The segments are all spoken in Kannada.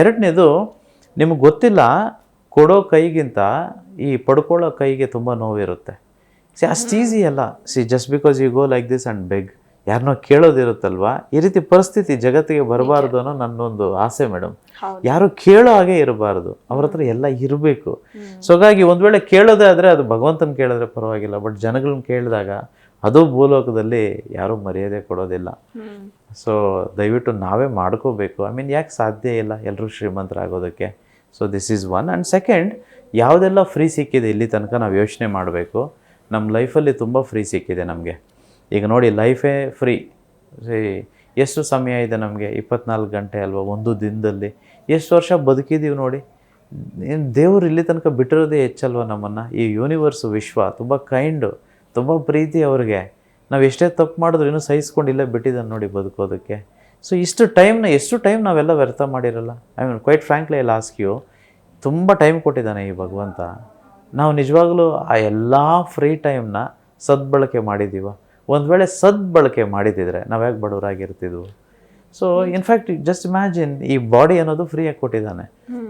ಎರಡನೇದು ನಿಮಗೆ ಗೊತ್ತಿಲ್ಲ ಕೊಡೋ ಕೈಗಿಂತ ಈ ಪಡ್ಕೊಳ್ಳೋ ಕೈಗೆ ತುಂಬ ನೋವಿರುತ್ತೆ. ಸಿ ಅಷ್ಟು ಈಸಿ ಅಲ್ಲ. See just because you go like this and beg ಯಾರನ್ನೋ ಕೇಳೋದಿರುತ್ತಲ್ವಾ? ಈ ರೀತಿ ಪರಿಸ್ಥಿತಿ ಜಗತ್ತಿಗೆ ಬರಬಾರ್ದು ಅನ್ನೋ ನನ್ನೊಂದು ಆಸೆ ಮೇಡಮ್ ಯಾರು ಕೇಳೋ ಹಾಗೆ ಇರಬಾರ್ದು. ಅವ್ರ ಹತ್ರ ಎಲ್ಲ ಇರಬೇಕು. ಸೊ ಹಾಗಾಗಿ ಒಂದು ವೇಳೆ ಕೇಳೋದೇ ಆದರೆ ಅದು ಭಗವಂತನ ಕೇಳಿದ್ರೆ ಪರವಾಗಿಲ್ಲ. ಬಟ್ ಜನಗಳನ್ನ ಕೇಳಿದಾಗ ಅದು ಭೂಲೋಕದಲ್ಲಿ ಯಾರೂ ಮರ್ಯಾದೆ ಕೊಡೋದಿಲ್ಲ. ಸೊ ದಯವಿಟ್ಟು ನಾವೇ ಮಾಡ್ಕೋಬೇಕು. ಐ ಮೀನ್ ಯಾಕೆ ಸಾಧ್ಯ ಇಲ್ಲ ಎಲ್ಲರೂ ಶ್ರೀಮಂತರಾಗೋದಕ್ಕೆ? So this is one and second ಯಾವುದೆಲ್ಲ ಫ್ರೀ ಸಿಕ್ಕಿದೆ ಇಲ್ಲಿ ತನಕ ನಾವು ಯೋಚನೆ ಮಾಡಬೇಕು. ನಮ್ಮ ಲೈಫಲ್ಲಿ ತುಂಬ ಫ್ರೀ ಸಿಕ್ಕಿದೆ ನಮಗೆ. ಈಗ ನೋಡಿ ಲೈಫೇ ಫ್ರೀ ಎಷ್ಟು ಸಮಯ ಇದೆ ನಮಗೆ? ಇಪ್ಪತ್ನಾಲ್ಕು ಗಂಟೆ ಅಲ್ವಾ? ಒಂದು ದಿನದಲ್ಲಿ. ಎಷ್ಟು ವರ್ಷ ಬದುಕಿದ್ದೀವಿ ನೋಡಿ. ಏನು ದೇವರು ಇಲ್ಲಿ ತನಕ ಬಿಟ್ಟಿರೋದೇ ಹೆಚ್ಚಲ್ವ ನಮ್ಮನ್ನು? ಈ ಯೂನಿವರ್ಸ್ ವಿಶ್ವ ತುಂಬ ಕೈಂಡು ತುಂಬ ಪ್ರೀತಿ ಅವ್ರಿಗೆ. ನಾವು ಎಷ್ಟೇ ತಪ್ಪು ಮಾಡಿದ್ರು ಇನ್ನೂ ಸಹಿಸ್ಕೊಂಡು ಇಲ್ಲೇ ಬಿಟ್ಟಿದ್ದಾನೆ ನೋಡಿ ಬದುಕೋದಕ್ಕೆ. ಸೊ ಇಷ್ಟು ಟೈಮ್ನ ಎಷ್ಟು ಟೈಮ್ ನಾವೆಲ್ಲ ವ್ಯರ್ಥ ಮಾಡಿರಲ್ಲ? ಐ ಮೀನ್ ಕ್ವೈಟ್ ಫ್ರ್ಯಾಂಕ್ಲಿ ಎಲ್ಲ ಲಾಸ್ಕ್ ಯು ತುಂಬ ಟೈಮ್ ಕೊಟ್ಟಿದ್ದಾನೆ ಈ ಭಗವಂತ. ನಾವು ನಿಜವಾಗ್ಲೂ ಆ ಎಲ್ಲ ಫ್ರೀ ಟೈಮ್ನ ಸದ್ಬಳಕೆ ಮಾಡಿದ್ದೀವ. ಒಂದು ವೇಳೆ ಸದ್ಬಳಕೆ ಮಾಡಿದಿದ್ರೆ ನಾವು ಯಾಕೆ ಬಡವರಾಗಿರ್ತಿದ್ವು? So in fact just imagine ಈ ಬಾಡಿ ಅನ್ನೋದು ಫ್ರೀಯಾಗಿ ಕೊಟ್ಟಿದ್ದಾನೆ.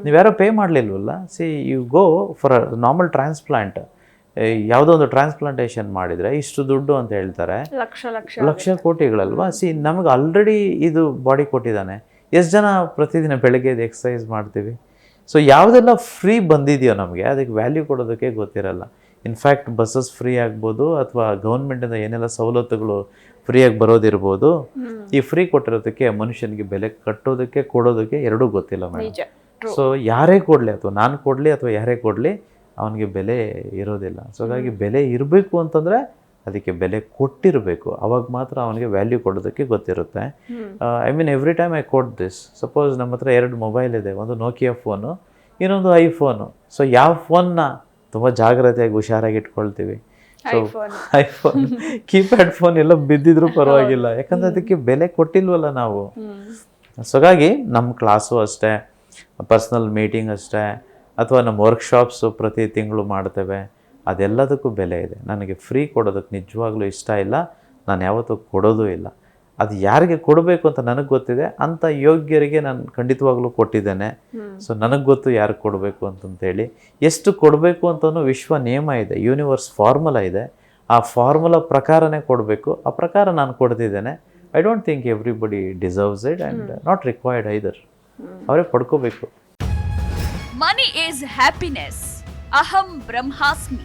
ನೀವು ಯಾರೋ pay ಮಾಡಲಿಲ್ವಲ್ಲ? See you go for a normal transplant ಯಾವುದೋ ಒಂದು ಟ್ರಾನ್ಸ್ಪ್ಲಾಂಟೇಷನ್ ಮಾಡಿದರೆ ಇಷ್ಟು ದುಡ್ಡು ಅಂತ ಹೇಳ್ತಾರೆ. ಲಕ್ಷ ಲಕ್ಷ ಲಕ್ಷ ಕೋಟಿಗಳಲ್ವಾ? ಸಿ ನಮಗೆ ಆಲ್ರೆಡಿ ಇದು ಬಾಡಿ ಕೊಟ್ಟಿದ್ದಾನೆ. ಎಷ್ಟು ಜನ ಪ್ರತಿದಿನ ಬೆಳಗ್ಗೆ ಇದು ಎಕ್ಸಸೈಸ್ ಮಾಡ್ತೀವಿ? ಸೊ ಯಾವುದೆಲ್ಲ ಫ್ರೀ ಬಂದಿದೆಯೋ ನಮಗೆ ಅದಕ್ಕೆ ವ್ಯಾಲ್ಯೂ ಕೊಡೋದಕ್ಕೆ ಗೊತ್ತಿರಲ್ಲ. ಇನ್ಫ್ಯಾಕ್ಟ್ ಬಸ್ಸಸ್ ಫ್ರೀ ಆಗ್ಬೋದು ಅಥವಾ ಗೌರ್ಮೆಂಟಿಂದ ಏನೆಲ್ಲ ಸವಲತ್ತುಗಳು ಫ್ರೀಯಾಗಿ ಬರೋದಿರ್ಬೋದು ಈ ಫ್ರೀ ಕೊಟ್ಟಿರೋದಕ್ಕೆ ಮನುಷ್ಯನಿಗೆ ಬೆಲೆ ಕಟ್ಟೋದಕ್ಕೆ ಕೊಡೋದಕ್ಕೆ ಎರಡೂ ಗೊತ್ತಿಲ್ಲ ಮೇಡಮ್. ಸೊ ಯಾರೇ ಕೊಡಲಿ ಅಥವಾ ನಾನು ಕೊಡಲಿ ಅಥವಾ ಯಾರೇ ಕೊಡಲಿ ಅವನಿಗೆ ಬೆಲೆ ಇರೋದಿಲ್ಲ. ಸೊ ಹಾಗಾಗಿ ಬೆಲೆ ಇರಬೇಕು ಅಂತಂದರೆ ಅದಕ್ಕೆ ಬೆಲೆ ಕೊಟ್ಟಿರಬೇಕು. ಅವಾಗ ಮಾತ್ರ ಅವನಿಗೆ ವ್ಯಾಲ್ಯೂ ಕೊಡೋದಕ್ಕೆ ಗೊತ್ತಿರುತ್ತೆ. I mean every time I got this suppose ನಮ್ಮ ಹತ್ರ ಎರಡು ಮೊಬೈಲ್ ಇದೆ ಒಂದು ನೋಕಿಯಾ ಫೋನು ಇನ್ನೊಂದು ಐಫೋನು ಸೊ ಯಾವ ಫೋನ್ನ ತುಂಬ ಜಾಗ್ರತೆಯಾಗಿ ಹುಷಾರಾಗಿ ಇಟ್ಕೊಳ್ತೀವಿ. ಸೊ ಐಫೋನ್ ಕೀಪ್ಯಾಡ್ ಫೋನ್ ಎಲ್ಲ ಬಿದ್ದಿದ್ರು ಪರವಾಗಿಲ್ಲ. ಯಾಕಂದ್ರೆ ಅದಕ್ಕೆ ಬೆಲೆ ಕೊಟ್ಟಿಲ್ವಲ್ಲ ನಾವು. ಸೊಗಾಗಿ ಸೊ ಹಾಗಾಗಿ ನಮ್ಮ ಕ್ಲಾಸು ಅಷ್ಟೇ ಪರ್ಸ್ನಲ್ ಮೀಟಿಂಗ್ ಅಷ್ಟೇ ಅಥವಾ ನಮ್ಮ ವರ್ಕ್ಶಾಪ್ಸು ಪ್ರತಿ ತಿಂಗಳು ಮಾಡ್ತೇವೆ. ಅದೆಲ್ಲದಕ್ಕೂ ಬೆಲೆ ಇದೆ. ನನಗೆ ಫ್ರೀ ಕೊಡೋದಕ್ಕೆ ನಿಜವಾಗ್ಲೂ ಇಷ್ಟ ಇಲ್ಲ. ನಾನು ಯಾವತ್ತೂ ಕೊಡೋದೂ ಇಲ್ಲ. ಅದು ಯಾರಿಗೆ ಕೊಡಬೇಕು ಅಂತ ನನಗೆ ಗೊತ್ತಿದೆ ಅಂಥ ಯೋಗ್ಯರಿಗೆ ನಾನು ಖಂಡಿತವಾಗ್ಲೂ ಕೊಟ್ಟಿದ್ದೇನೆ. ಸೊ ನನಗೆ ಗೊತ್ತು ಯಾರಿಗೆ ಕೊಡಬೇಕು ಅಂತಂತೇಳಿ ಎಷ್ಟು ಕೊಡಬೇಕು ಅಂತಲೂ ವಿಶ್ವ ನಿಯಮ ಇದೆ ಯೂನಿವರ್ಸ್ ಫಾರ್ಮುಲಾ ಇದೆ. ಆ ಫಾರ್ಮುಲಾ ಪ್ರಕಾರನೇ ಕೊಡಬೇಕು. ಆ ಪ್ರಕಾರ ನಾನು ಕೊಡ್ತಿದ್ದೇನೆ. I don't think everybody deserves it and not required either ಅವರೇ ಪಡ್ಕೋಬೇಕು. ಮನಿ ಈಸ್ ಹ್ಯಾಪಿನೆಸ್ ಅಹಂ ಬ್ರಹ್ಮಾಸ್ಮಿ